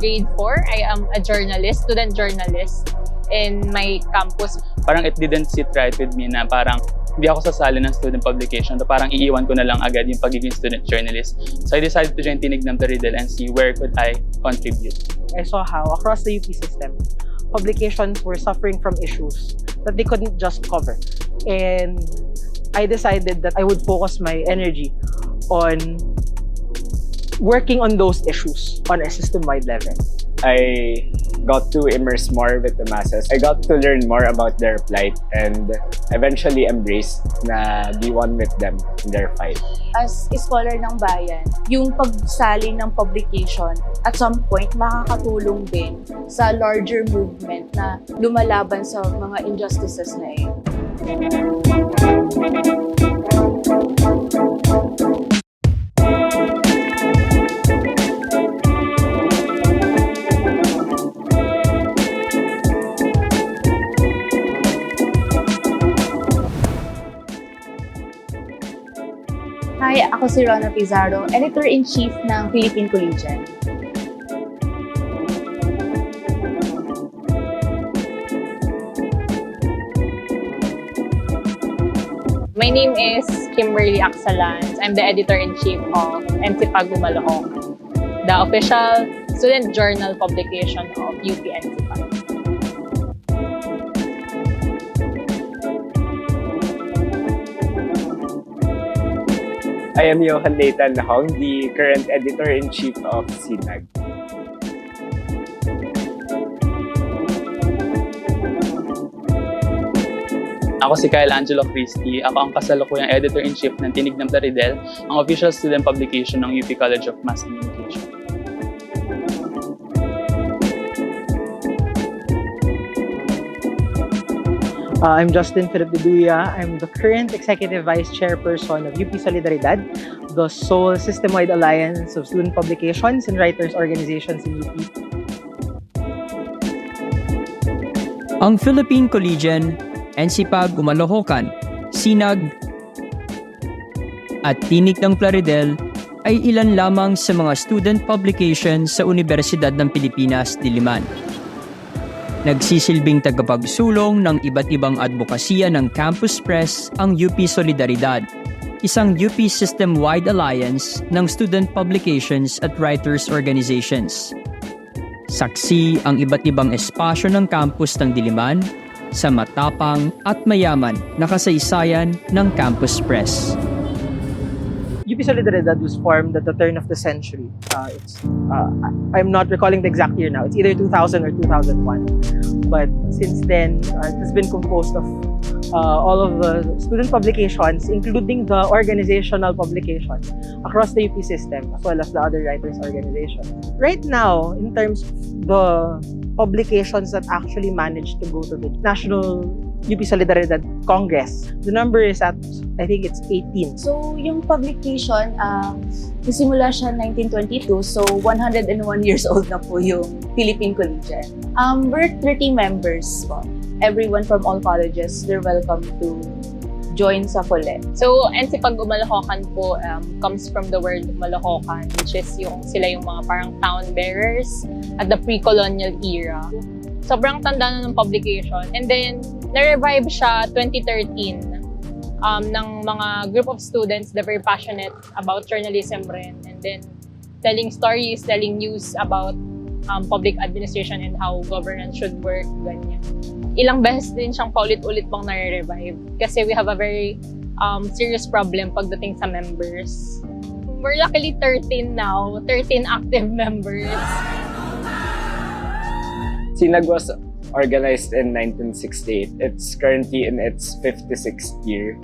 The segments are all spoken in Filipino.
grade 4, I am a journalist, student journalist in my campus. Parang it didn't sit right with me na parang hindi ako sasali ng student publication. So parang iiwan ko na lang agad yung pagiging student journalist. So I decided to join Tinig ng Taridel and see where could I contribute. I saw how across the UP system, publications were suffering from issues that they couldn't just cover. And I decided that I would focus my energy on working on those issues on a system-wide level. I got to immerse more with the masses. I got to learn more about their plight and eventually embrace na be one with them in their fight. as scholar ng bayan, yung pagsali ng publication at some point makakatulong din sa larger movement na lumalaban sa mga injustices na yun. Hi, ako si Rona Pizarro, Editor-in-Chief ng Philippine Collegian. My name is Kimberly Axalans. I'm the editor-in-chief of MC Pagumalahong, the official student journal publication of UP MC I am Johan Nathan Hong, the current editor-in-chief of CINAG. Ako si Kyle Angelo Christie. Ako ang kasalukuyang editor-in-chief ng Tinig ng Plaridel, ang official student publication ng UP College of Mass Communication. Uh, I'm Justin Philip Deduya. I'm the current Executive Vice Chairperson of UP Solidaridad, the sole system-wide alliance of student publications and writers organizations in UP. Ang Philippine Collegian, NCPAG Umalohokan, SINAG, at Tinik ng Plaridel ay ilan lamang sa mga student publications sa Universidad ng Pilipinas, Diliman. Nagsisilbing tagapagsulong ng iba't ibang advokasya ng Campus Press ang UP Solidaridad, isang UP system-wide alliance ng student publications at writers organizations. Saksi ang iba't ibang espasyo ng campus ng Diliman sa matapang at mayaman na kasaysayan ng Campus Press. UP Solidaridad was formed at the turn of the century. Uh, it's, uh, I'm not recalling the exact year now. It's either 2000 or 2001. But since then, uh, it has been composed of uh, all of the student publications, including the organizational publications across the UP system, as well as the other writers' organizations. Right now, in terms of the publications that actually managed to go to the National UP Solidaridad Congress, the number is at, I think it's 18. So, yung publication, uh, nagsimula siya 1922, so 101 years old na po yung Philippine Collegian. Um, we're 30 members po. Everyone from all colleges, they're welcome to join sa FOLE. So, NC Pag Umalahokan po um, comes from the word Umalahokan, which is yung sila yung mga parang town bearers at the pre-colonial era. Sobrang tanda na ng publication. And then, na-revive siya 2013 um, ng mga group of students that very passionate about journalism rin. And then, telling stories, telling news about um, public administration and how governance should work, ganyan. Ilang beses din siyang paulit-ulit pang nare-revive kasi we have a very um, serious problem pagdating sa members. We're luckily 13 now, 13 active members. CINAG was organized in 1968. It's currently in its 56th year.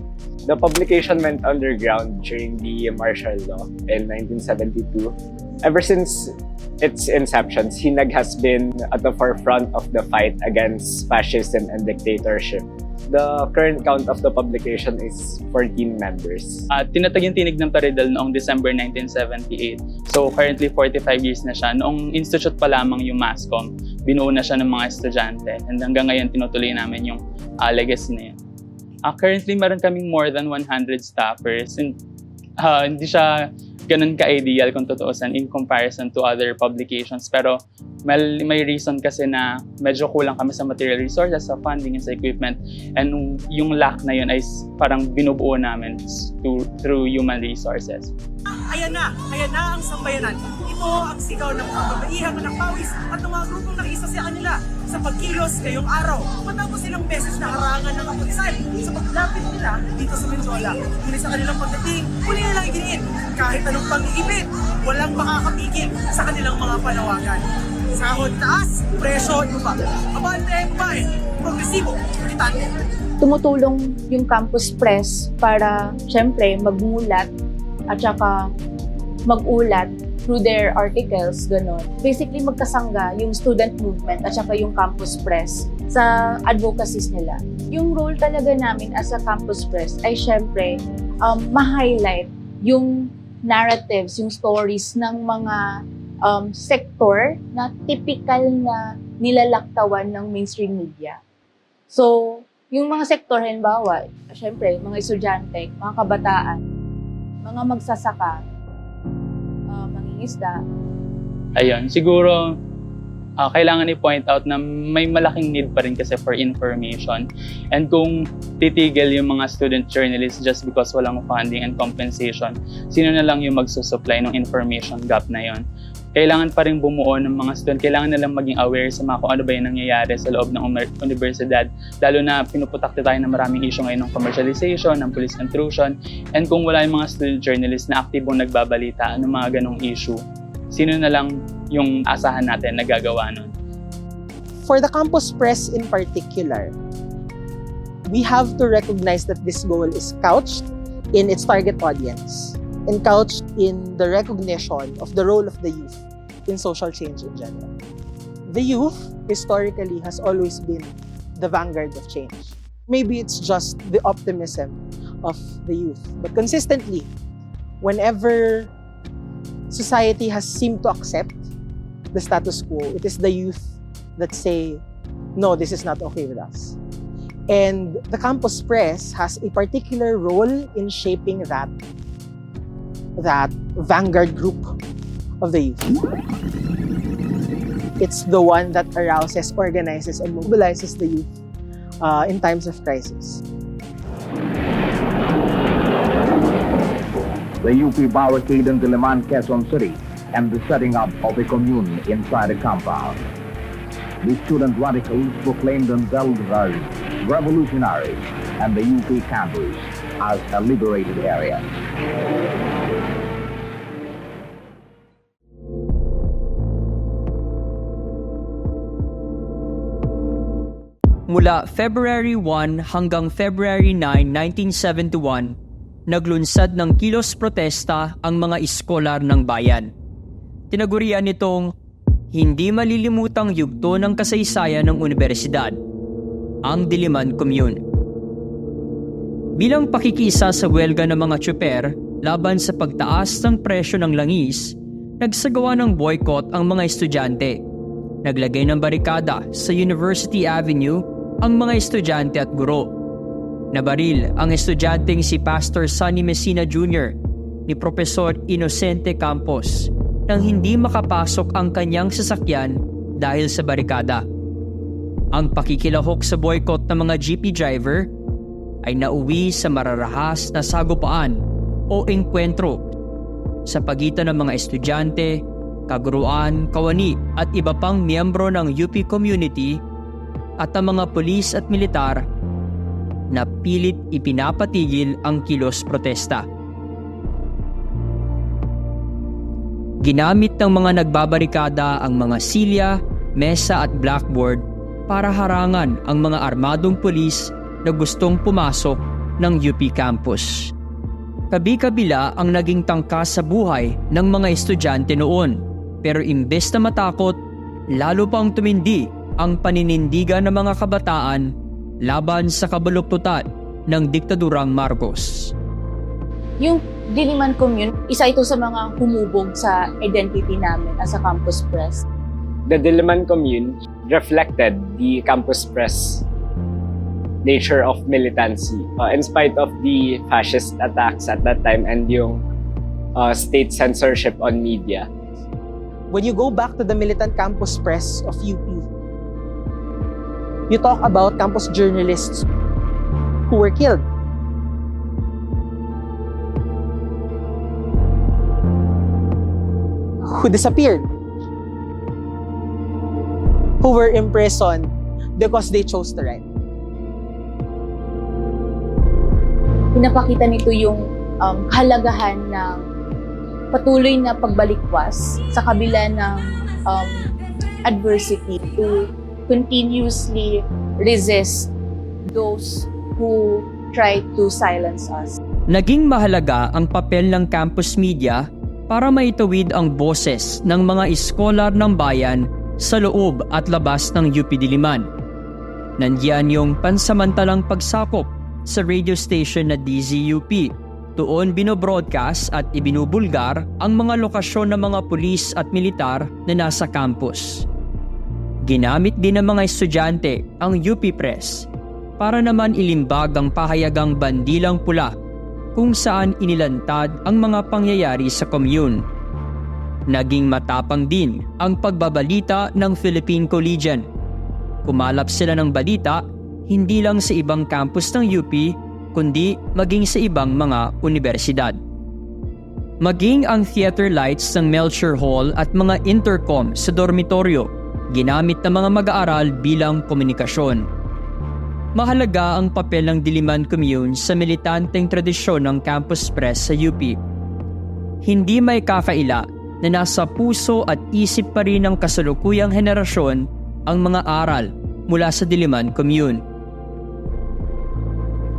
The publication went underground during the martial law in 1972. Ever since its inception, CINAG has been at the forefront of the fight against fascism and dictatorship. The current count of the publication is 14 members. At tinatag yung Tinig ng Plaridel noong December 1978. So currently 45 years na siya. Noong institute pa lamang yung MASCOM, binuo na siya ng mga estudyante. And hanggang ngayon tinutuloy namin yung ah, legacy na yun. Ah, currently meron kaming more than 100 staffers. And ah, hindi siya ganun ka-ideal kung tutuusan in comparison to other publications. Pero may, may reason kasi na medyo kulang kami sa material resources, sa funding, and sa equipment. And yung lack na yun ay parang binubuo namin to, through human resources. Ayan na, ayan na ang sambayanan. Ito ang sigaw ng mga babaihang ng pawis at ng mga grupong nakisa sa kanila sa pagkilos ngayong araw. Matapos ilang beses na harangan ng kapulisan sa paglapit nila dito sa Menjola. Ngunit sa kanilang pagdating, muli nilang iginiit. Kahit anong pag-iibit, walang makakapigil sa kanilang mga panawagan. Sahod taas, presyo iba. Abante, babae, progresibo, militante. tumutulong yung campus press para syempre magmulat at saka magulat through their articles, gano'n. Basically, magkasangga yung student movement at saka yung campus press sa advocacies nila. Yung role talaga namin as a campus press ay syempre um, ma-highlight yung narratives, yung stories ng mga um, sector na typical na nilalaktawan ng mainstream media. So, yung mga sektor, halimbawa, syempre, mga estudyante, mga kabataan, mga magsasaka, uh, mangingisda, Ayun, siguro ah, kailangan i-point out na may malaking need pa rin kasi for information. And kung titigil yung mga student journalists just because walang funding and compensation, sino na lang yung magsusupply ng information gap na yon? Kailangan pa rin bumuo ng mga student, kailangan nilang maging aware sa mga kung ano ba yung nangyayari sa loob ng universidad. Lalo na pinuputakti tayo ng maraming issue ngayon ng commercialization, ng police intrusion, and kung wala yung mga student journalists na aktibong nagbabalita ng mga ganong issue, sino na lang yung asahan natin na gagawa nun? For the campus press in particular, we have to recognize that this goal is couched in its target audience and couched in the recognition of the role of the youth in social change in general. The youth historically has always been the vanguard of change. Maybe it's just the optimism of the youth, but consistently, whenever society has seemed to accept the status quo, it is the youth that say, no, this is not okay with us. And the campus press has a particular role in shaping that that vanguard group of the youth. It's the one that arouses, organizes, and mobilizes the youth uh, in times of crisis. the UP barricade in Diliman, Quezon City, and the setting up of a commune inside a compound. The student radicals proclaimed themselves as revolutionaries and the UP campus as a liberated area. Mula February 1 hanggang February 9, 1971, naglunsad ng kilos protesta ang mga iskolar ng bayan. Tinagurian nitong hindi malilimutang yugto ng kasaysayan ng universidad, ang Diliman Commune. Bilang pakikisa sa welga ng mga tsuper laban sa pagtaas ng presyo ng langis, nagsagawa ng boycott ang mga estudyante. Naglagay ng barikada sa University Avenue ang mga estudyante at guro. Nabaril ang estudyanteng si Pastor Sonny Messina Jr. ni Profesor Inocente Campos nang hindi makapasok ang kanyang sasakyan dahil sa barikada. Ang pakikilahok sa boycott ng mga jeepy driver ay nauwi sa mararahas na sagupaan o engkwentro sa pagitan ng mga estudyante, kaguruan, kawani at iba pang miyembro ng UP community at ang mga pulis at militar na pilit ipinapatigil ang kilos protesta. Ginamit ng mga nagbabarikada ang mga silya, mesa at blackboard para harangan ang mga armadong pulis na gustong pumasok ng UP campus. Kabi-kabila ang naging tangkas sa buhay ng mga estudyante noon pero imbes na matakot, lalo pang tumindi ang paninindigan ng mga kabataan laban sa kabaluktutan ng diktadurang Marcos. yung Diliman Commune, isa ito sa mga humubog sa identity namin as a campus press. The Diliman Commune reflected the campus press nature of militancy. Uh, in spite of the fascist attacks at that time and yung uh, state censorship on media. when you go back to the militant campus press of UP, you talk about campus journalists who were killed. Who disappeared. Who were imprisoned because they chose to write. Pinapakita nito yung um, kahalagahan ng patuloy na pagbalikwas sa kabila ng um, adversity to continuously resist those who try to silence us. Naging mahalaga ang papel ng campus media para maitawid ang boses ng mga iskolar ng bayan sa loob at labas ng UP Diliman. Nandiyan yung pansamantalang pagsakop sa radio station na DZUP. Doon binobroadcast at ibinubulgar ang mga lokasyon ng mga pulis at militar na nasa campus. Ginamit din ng mga estudyante ang UP Press para naman ilimbag ang pahayagang bandilang pula kung saan inilantad ang mga pangyayari sa commune. Naging matapang din ang pagbabalita ng Philippine Collegian. Kumalap sila ng balita hindi lang sa ibang campus ng UP kundi maging sa ibang mga universidad. Maging ang theater lights ng Melcher Hall at mga intercom sa dormitoryo ginamit ng mga mag-aaral bilang komunikasyon. Mahalaga ang papel ng Diliman Commune sa militanteng tradisyon ng campus press sa UP. Hindi may kakaila na nasa puso at isip pa rin ng kasalukuyang henerasyon ang mga aral mula sa Diliman Commune.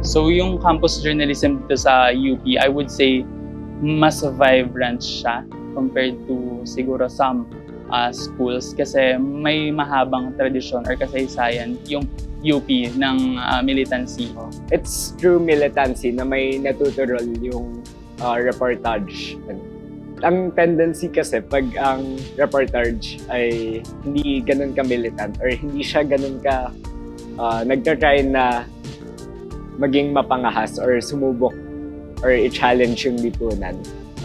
So yung campus journalism dito sa UP, I would say mas vibrant siya compared to siguro some uh, schools kasi may mahabang tradisyon or kasaysayan yung UP ng uh, militancy. It's true militancy na may natutural yung uh, reportage. Ang tendency kasi pag ang reportage ay hindi ganun ka militant or hindi siya ganun ka uh, nagtatry na maging mapangahas or sumubok or i-challenge yung lipunan.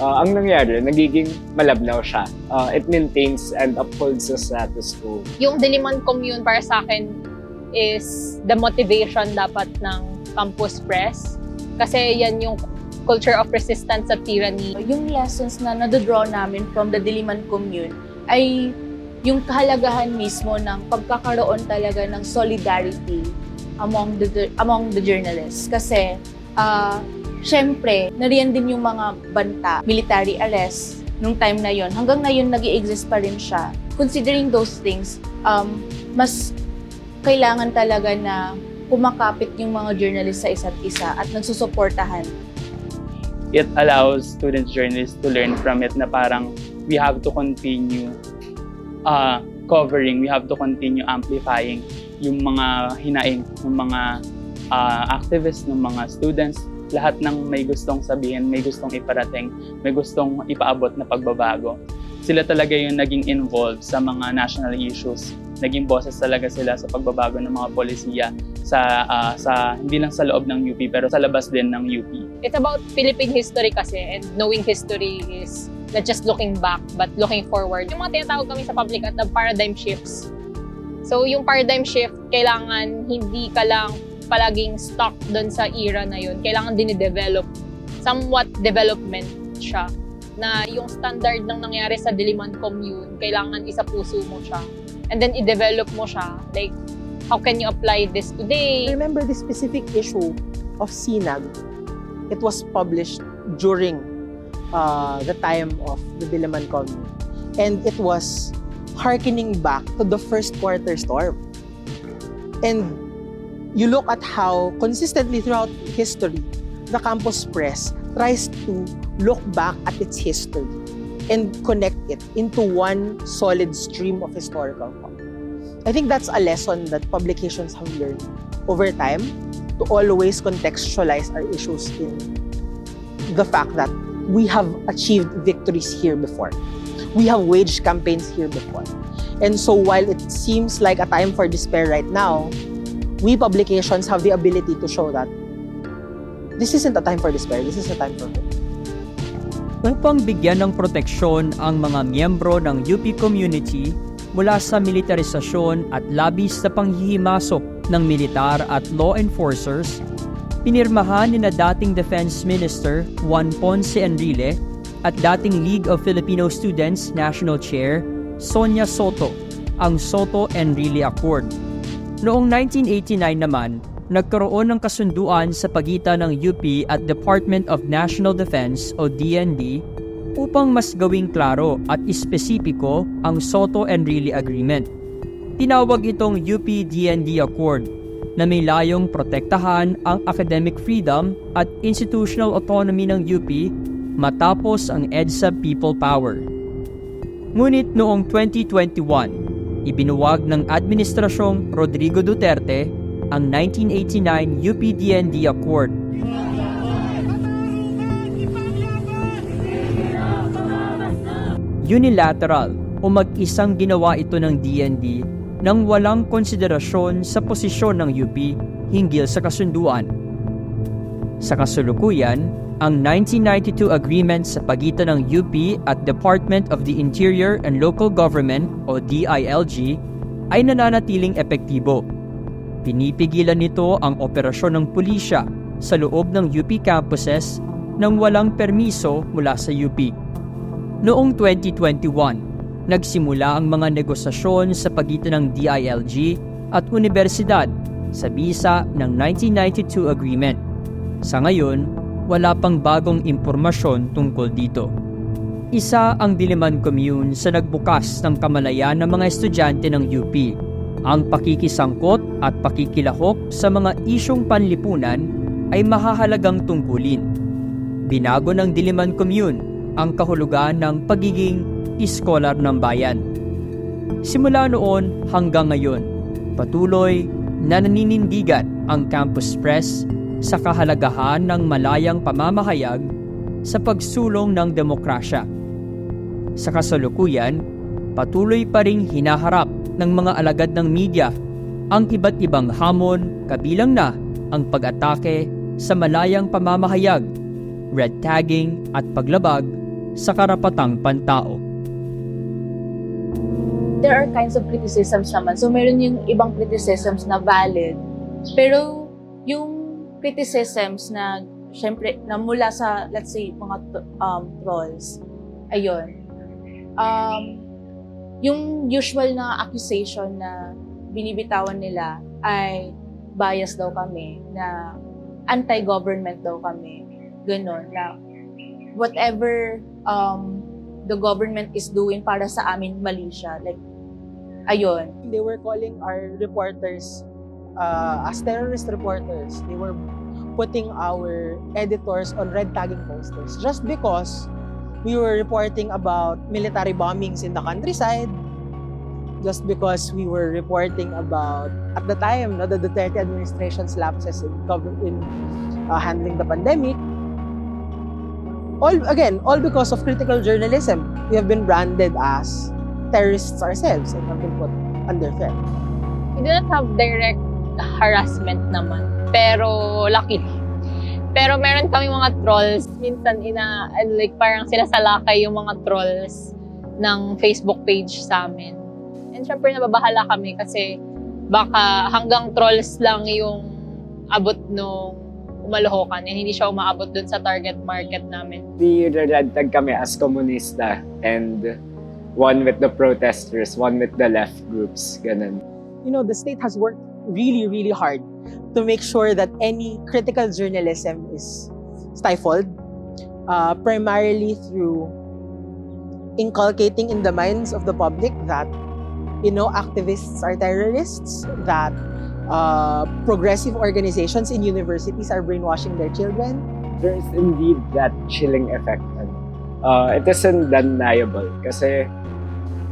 Uh, ang nangyari, nagiging malabnaw siya. Uh, it maintains and upholds the status quo. Yung Diliman Commune para sa akin is the motivation dapat ng campus press. Kasi yan yung culture of resistance at tyranny. Yung lessons na nadadraw namin from the Diliman Commune ay yung kahalagahan mismo ng pagkakaroon talaga ng solidarity among the among the journalists kasi uh, syempre nariyan din yung mga banta military arrest nung time na yon hanggang ngayon nag exist pa rin siya. Considering those things um, mas kailangan talaga na kumakapit yung mga journalists sa isa't isa at nagsusuportahan. It allows student journalists to learn from it na parang we have to continue uh, covering, we have to continue amplifying yung mga hinaing ng mga uh, activists, ng mga students, lahat ng may gustong sabihin, may gustong iparating, may gustong ipaabot na pagbabago. Sila talaga yung naging involved sa mga national issues. Naging boses talaga sila sa pagbabago ng mga polisiya sa uh, sa hindi lang sa loob ng UP pero sa labas din ng UP. It's about Philippine history kasi and knowing history is not just looking back but looking forward. Yung mga tinatawag kami sa public at the paradigm shifts. So yung paradigm shift, kailangan hindi ka lang palaging stuck doon sa era na yun. Kailangan din i-develop. Somewhat development siya. Na yung standard ng nangyari sa Diliman Commune, kailangan isa puso mo siya. And then i-develop mo siya. Like, how can you apply this today? Remember this specific issue of Sinag. It was published during uh, the time of the Diliman Commune. And it was harkening back to the first quarter storm. And you look at how consistently throughout history, the campus press tries to look back at its history and connect it into one solid stream of historical thought. I think that's a lesson that publications have learned over time to always contextualize our issues in the fact that we have achieved victories here before. We have waged campaigns here before. And so while it seems like a time for despair right now, we publications have the ability to show that this isn't a time for despair, this is a time for hope. upang bigyan ng proteksyon ang mga miyembro ng UP community mula sa militarisasyon at labis na panghihimasok ng militar at law enforcers, pinirmahan ni na dating Defense Minister Juan Ponce Enrile at dating League of Filipino Students National Chair Sonia Soto ang Soto-Enrile Accord. Noong 1989 naman, nagkaroon ng kasunduan sa pagitan ng UP at Department of National Defense o DND upang mas gawing klaro at espesipiko ang Soto-Enrile Agreement. Tinawag itong UP-DND Accord na may layong protektahan ang academic freedom at institutional autonomy ng UP matapos ang EDSA People Power. Ngunit noong 2021, ibinuwag ng Administrasyong Rodrigo Duterte ang 1989 UP-DND Accord unilateral o mag-isang ginawa ito ng DND nang walang konsiderasyon sa posisyon ng UP hinggil sa kasunduan. Sa kasulukuyan, ang 1992 agreement sa pagitan ng UP at Department of the Interior and Local Government o DILG ay nananatiling epektibo. Pinipigilan nito ang operasyon ng pulisya sa loob ng UP campuses nang walang permiso mula sa UP. Noong 2021, nagsimula ang mga negosasyon sa pagitan ng DILG at universidad sa bisa ng 1992 agreement. Sa ngayon, wala pang bagong impormasyon tungkol dito. Isa ang Diliman Commune sa nagbukas ng kamalayan ng mga estudyante ng UP. Ang pakikisangkot at pakikilahok sa mga isyong panlipunan ay mahahalagang tungkulin. Binago ng Diliman Commune ang kahulugan ng pagiging iskolar ng bayan. Simula noon hanggang ngayon, patuloy na naninindigan ang Campus Press sa kahalagahan ng malayang pamamahayag sa pagsulong ng demokrasya. Sa kasalukuyan, patuloy pa ring hinaharap ng mga alagad ng media ang iba't ibang hamon kabilang na ang pag-atake sa malayang pamamahayag, red tagging at paglabag sa karapatang pantao. there are kinds of criticisms naman. So, meron yung ibang criticisms na valid. Pero, yung criticisms na, syempre, na mula sa, let's say, mga um, trolls, ayun. Um, yung usual na accusation na binibitawan nila ay bias daw kami, na anti-government daw kami. Ganon, na whatever um, the government is doing para sa amin mali siya. Like, ayun. They were calling our reporters uh, as terrorist reporters. They were putting our editors on red tagging posters just because we were reporting about military bombings in the countryside, just because we were reporting about, at the time, no, the Duterte administration's lapses in, in uh, handling the pandemic. All, again, all because of critical journalism. We have been branded as terrorists ourselves and have been put under threat. We do not have direct harassment naman. Pero luckily. Pero meron kami mga trolls. Minsan ina, like parang sila salakay yung mga trolls ng Facebook page sa amin. And syempre nababahala kami kasi baka hanggang trolls lang yung abot nung umalohokan and hindi siya umaabot dun sa target market namin. Tag kami as komunista and one with the protesters, one with the left groups, ganun. you know, the state has worked really, really hard to make sure that any critical journalism is stifled, uh, primarily through inculcating in the minds of the public that, you know, activists are terrorists, that uh, progressive organizations in universities are brainwashing their children. There is indeed that chilling effect. Uh, it is undeniable kasi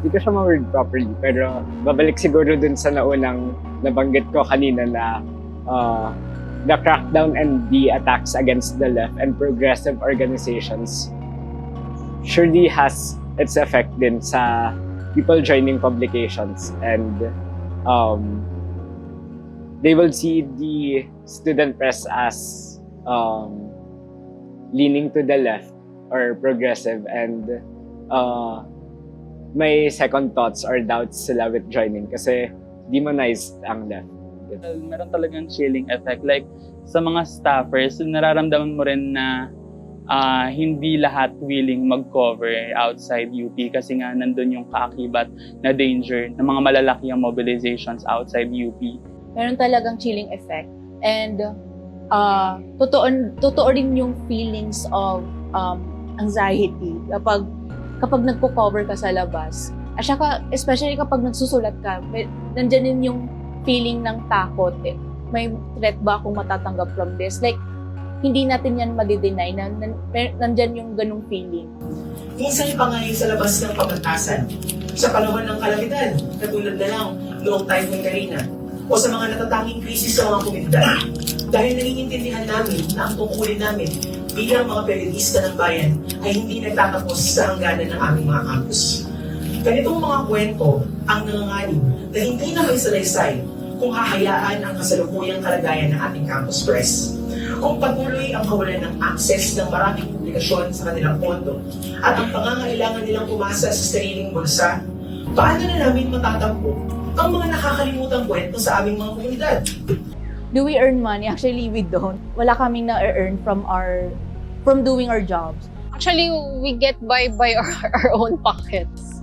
hindi ko siya ma-word properly pero babalik siguro dun sa naunang nabanggit ko kanina na uh, the crackdown and the attacks against the left and progressive organizations surely has its effect din sa people joining publications and um, they will see the student press as um, leaning to the left or progressive and uh, may second thoughts or doubts sila with joining kasi demonized ang left. Well, meron talagang chilling effect. Like, sa mga staffers, nararamdaman mo rin na ah, hindi lahat willing mag-cover outside UP kasi nga nandun yung kaakibat na danger ng mga malalaki ang mobilizations outside UP. meron talagang chilling effect. And uh, totoo, totoo rin yung feelings of um, anxiety kapag kapag nagpo-cover ka sa labas. At saka, especially kapag nagsusulat ka, may, nandyan din yung feeling ng takot. Eh. May threat ba akong matatanggap from this? Like, hindi natin yan madi-deny na, nandyan yung ganung feeling. Minsan pa nga sa labas ng pamantasan. Sa panahon ng kalamidad, katulad na lang noong Typhoon Karina, o sa mga natatanging krisis sa mga komunidad. Dahil naiintindihan namin na ang tungkulin namin bilang mga periodista ng bayan ay hindi nagtatapos sa hangganan ng aming mga campus. Ganitong mga kwento ang nanganganin na hindi na may salaysay kung hahayaan ang kasalukuyang kalagayan ng ating campus press. Kung patuloy ang kawalan ng access ng maraming publikasyon sa kanilang pondo at ang pangangailangan nilang umasa sa sariling bulsa, paano na namin matatampo ang mga nakakalimutang kwento sa aming mga komunidad? Do we earn money? Actually, we don't. Wala kaming na-earn from our from doing our jobs. Actually, we get by by our, our own pockets.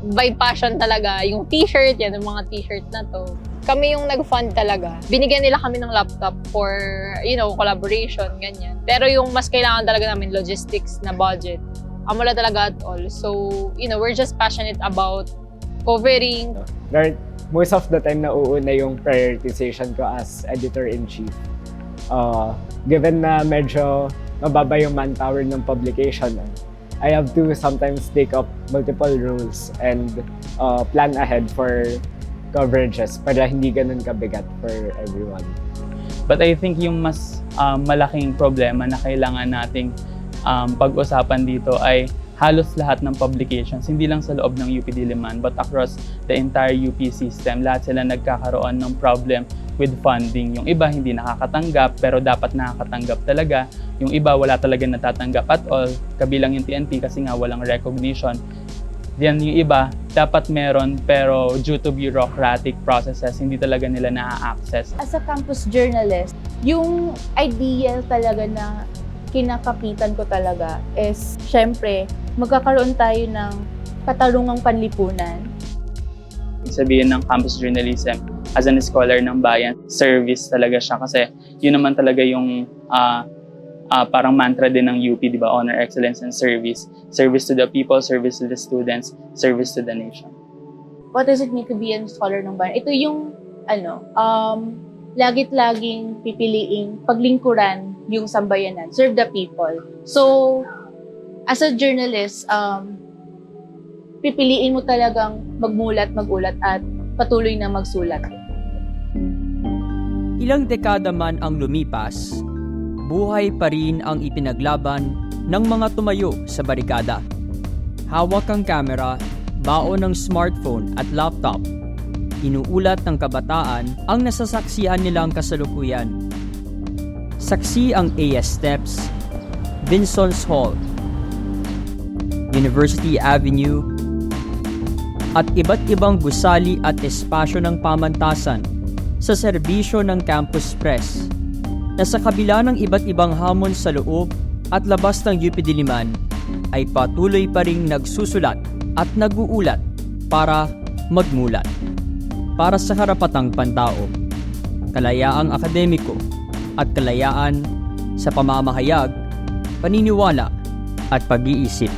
By passion talaga. Yung t-shirt, yan, yung mga t-shirt na to. Kami yung nag-fund talaga. Binigyan nila kami ng laptop for, you know, collaboration, ganyan. Pero yung mas kailangan talaga namin logistics na budget, ang wala talaga at all. So, you know, we're just passionate about covering, Lord, most of the time nauuna yung prioritization ko as editor-in-chief. Uh, given na medyo mababa yung manpower ng publication, I have to sometimes take up multiple roles and uh, plan ahead for coverages para hindi ganun kabigat for everyone. But I think yung mas um, malaking problema na kailangan nating um, pag-usapan dito ay halos lahat ng publications, hindi lang sa loob ng UP Diliman, but across the entire UP system, lahat sila nagkakaroon ng problem with funding. Yung iba hindi nakakatanggap, pero dapat nakakatanggap talaga. Yung iba wala talaga natatanggap at all, kabilang yung TNT kasi nga walang recognition. Then yung iba, dapat meron pero due to bureaucratic processes, hindi talaga nila na-access. As a campus journalist, yung ideal talaga na kinakapitan ko talaga is, syempre, magkakaroon tayo ng katarungang panlipunan. sabihin ng campus journalism as an scholar ng bayan, service talaga siya kasi yun naman talaga yung ah, ah, parang mantra din ng UP, di ba? Honor, excellence, and service. Service to the people, service to the students, service to the nation. What does it mean to be a scholar ng bayan? Ito yung, ano, um, lagit laging pipiliing paglingkuran yung sambayanan, serve the people. So, as a journalist, um, pipiliin mo talagang magmulat, magulat at patuloy na magsulat. Ilang dekada man ang lumipas, buhay pa rin ang ipinaglaban ng mga tumayo sa barikada. Hawak ang kamera, baon ng smartphone at laptop. Inuulat ng kabataan ang nasasaksihan nilang kasalukuyan. Saksi ang AS Steps, Vinson's Hall, University Avenue, at iba't ibang gusali at espasyo ng pamantasan sa serbisyo ng Campus Press na sa kabila ng iba't ibang hamon sa loob at labas ng UP Diliman ay patuloy pa ring nagsusulat at naguulat para magmulat para sa karapatang pantao, kalayaang akademiko at kalayaan sa pamamahayag, paniniwala at pag-iisip.